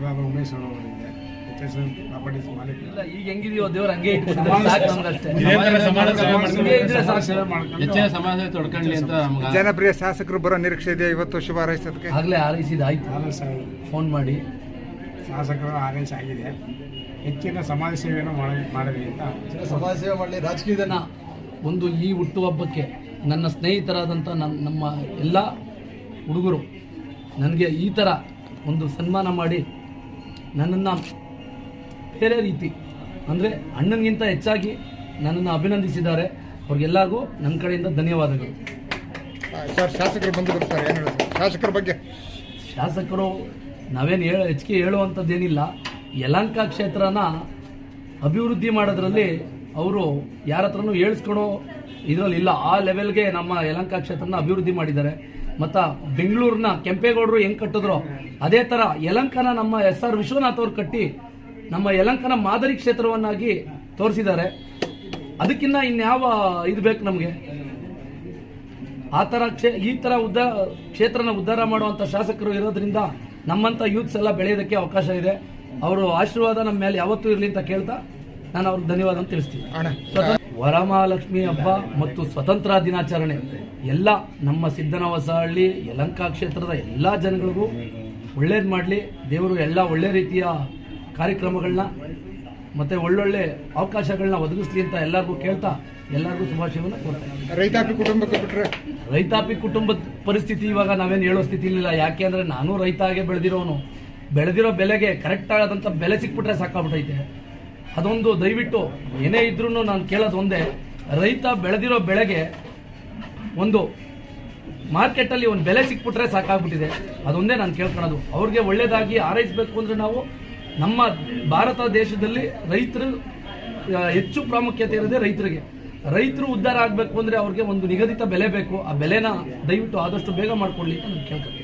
ಉಮೇಶ್ ಅವರಿಗೆ H S properties ಮಾಲೀಕ ಇಲ್ಲ, ಈಗ ಹೆಂಗಿದೆಯೋ ದೇವ್ರು ಹಂಗೆ. ಹೆಚ್ಚಿನ ಸಮಾಜ ತೊಡ್ಕೊಳ್ಳಿ ಅಂತ ಜನಪ್ರಿಯ ಶಾಸಕರು ಬರೋ ನಿರೀಕ್ಷೆ ಇದೆ ಇವತ್ತು? ಶುಭ ಹಾರೈಸೋದಕ್ಕೆ ಆಗ್ಲೇ ಆರೈಸಿದ ಆಯ್ತು ಆದರ್ಶ ಫೋನ್ ಮಾಡಿ. ಶಾಸಕರ ಆದೇಶ ಆಗಿದೆ. ಹೆಚ್ಚಿನ ಸಮಾಜ ಸೇವೆಯನ್ನು ಮಾಡ- ಮಾಡಲಿ ಅಂತ. ಸಮಾಜ ಸೇವೆ ಮಾಡಲಿ. ರಾಜಕೀಯದ ಒಂದು ಈ ಹುಟ್ಟುಹಬ್ಬಕ್ಕೆ ನನ್ನ ಸ್ನೇಹಿತರಾದಂಥ ನನ್ನ ನಮ್ಮ ಎಲ್ಲ ಹುಡುಗರು ನನಗೆ ಈ ಥರ ಒಂದು ಸನ್ಮಾನ ಮಾಡಿ ನನ್ನನ್ನು ಬೇರೆ ರೀತಿ ಅಂದರೆ ಅಣ್ಣನಿಗಿಂತ ಹೆಚ್ಚಾಗಿ ನನ್ನನ್ನು ಅಭಿನಂದಿಸಿದ್ದಾರೆ. ಅವ್ರಿಗೆಲ್ಲರಿಗೂ ನನ್ನ ಕಡೆಯಿಂದ ಧನ್ಯವಾದಗಳು. ಸರ್ ಶಾಸಕರು ಬಂದು ಸರ್ ಏನು ಶಾಸಕರ ಬಗ್ಗೆ. ಶಾಸಕರು ನಾವೇನು ಹೇಳ ಹೆಚ್ಚಿಗೆ ಹೇಳುವಂಥದ್ದೇನಿಲ್ಲ. ಯಲಂಕ ಕ್ಷೇತ್ರನ ಅಭಿವೃದ್ಧಿ ಮಾಡೋದ್ರಲ್ಲಿ ಅವರು ಯಾರ ಹತ್ರನೂ ಹೇಳಿಸ್ಕೊಳೋ ಇದರಲ್ಲಿ ಇಲ್ಲ. ಆ ಲೆವೆಲ್ಗೆ ನಮ್ಮ ಯಲಂಕ ಕ್ಷೇತ್ರನ ಅಭಿವೃದ್ಧಿ ಮಾಡಿದ್ದಾರೆ. ಮತ್ತು ಬೆಂಗಳೂರನ್ನ ಕೆಂಪೇಗೌಡರು ಹೆಂಗೆ ಕಟ್ಟಿದ್ರು ಅದೇ ಥರ ಯಲಂಕನ ನಮ್ಮ ಎಸ್ ಆರ್ ವಿಶ್ವನಾಥ್ ಅವರು ಕಟ್ಟಿ ನಮ್ಮ ಯಲಂಕನ ಮಾದರಿ ಕ್ಷೇತ್ರವನ್ನಾಗಿ ತೋರಿಸಿದ್ದಾರೆ. ಅದಕ್ಕಿಂತ ಇನ್ಯಾವ ಇದು ಬೇಕು ನಮಗೆ? ಆ ಥರ ಕ್ಷೇ, ಈ ಥರ ಉದ್ದ, ಕ್ಷೇತ್ರನ ಉದ್ಧಾರ ಮಾಡುವಂಥ ಶಾಸಕರು ಇರೋದ್ರಿಂದ ನಮ್ಮಂಥ ಯೂತ್ಸ್ ಎಲ್ಲ ಬೆಳೆಯೋದಕ್ಕೆ ಅವಕಾಶ ಇದೆ. ಅವರು ಆಶೀರ್ವಾದ ನಮ್ಮ ಮೇಲೆ ಯಾವತ್ತೂ ಇರಲಿ ಅಂತ ಕೇಳ್ತಾ ನಾನು ಅವ್ರಿಗೆ ಧನ್ಯವಾದ ಅಂತ ತಿಳಿಸ್ತೀನಿ. ವರಮಹಾಲಕ್ಷ್ಮಿ ಹಬ್ಬ ಮತ್ತು ಸ್ವತಂತ್ರ ದಿನಾಚರಣೆ. ಎಲ್ಲ ನಮ್ಮ ಸಿದ್ದನವಸಹಳ್ಳಿ ಯಲಂಕಾ ಕ್ಷೇತ್ರದ ಎಲ್ಲ ಜನಗಳಿಗೂ ಒಳ್ಳೇದು ಮಾಡಲಿ. ದೇವರು ಎಲ್ಲ ಒಳ್ಳೆ ರೀತಿಯ ಕಾರ್ಯಕ್ರಮಗಳನ್ನ ಮತ್ತೆ ಒಳ್ಳೊಳ್ಳೆ ಅವಕಾಶಗಳನ್ನ ಒದಗಿಸ್ಲಿ ಅಂತ ಎಲ್ಲರಿಗೂ ಕೇಳ್ತಾ ಎಲ್ಲರಿಗೂ ಶುಭಾಶಯವನ್ನು ಕೊಡ್ತಾರೆ ರೈತಾಪಿ ಕುಟುಂಬಕ್ಕೆ ಬಿಟ್ಟರೆ ರೈತಾಪಿ ಕುಟುಂಬದ ಪರಿಸ್ಥಿತಿ ಇವಾಗ ನಾವೇನು ಹೇಳೋ ಸ್ಥಿತಿ ಇಲ್ಲ ಯಾಕೆ ಅಂದರೆ ನಾನು ರೈತ ಆಗಿ ಬೆಳೆದಿರೋನು. ಬೆಳೆದಿರೋ ಬೆಲೆಗೆ ಕರೆಕ್ಟ್ ಆಗದಂಥ ಬೆಲೆ ಸಿಕ್ಬಿಟ್ರೆ ಸಾಕಾಗ್ಬಿಟ್ಟೈತೆ. ಅದೊಂದು ದಯವಿಟ್ಟು ಏನೇ ಇದ್ರೂ ನಾನು ಕೇಳೋದು ಒಂದೇ, ರೈತ ಬೆಳೆದಿರೋ ಬೆಳೆಗೆ ಒಂದು ಮಾರ್ಕೆಟಲ್ಲಿ ಒಂದು ಬೆಲೆ ಸಿಕ್ಬಿಟ್ರೆ ಸಾಕಾಗ್ಬಿಟ್ಟಿದೆ. ಅದೊಂದೇ ನಾನು ಕೇಳ್ಕೊಳೋದು. ಅವ್ರಿಗೆ ಒಳ್ಳೆಯದಾಗಿ ಆರೈಸಬೇಕು ಅಂದರೆ ನಾವು ನಮ್ಮ ಭಾರತ ದೇಶದಲ್ಲಿ ರೈತರು ಹೆಚ್ಚು ಪ್ರಾಮುಖ್ಯತೆ ಇರೋದೆ ರೈತರಿಗೆ. ರೈತರು ಉದ್ಧಾರ ಆಗಬೇಕು ಅಂದರೆ ಅವ್ರಿಗೆ ಒಂದು ನಿಗದಿತ ಬೆಲೆ ಬೇಕು. ಆ ಬೆಲೆನ ದಯವಿಟ್ಟು ಆದಷ್ಟು ಬೇಗ ಮಾಡಿಕೊಡ್ಲಿ ಅಂತ ನಾನು ಕೇಳ್ಕೊತೀನಿ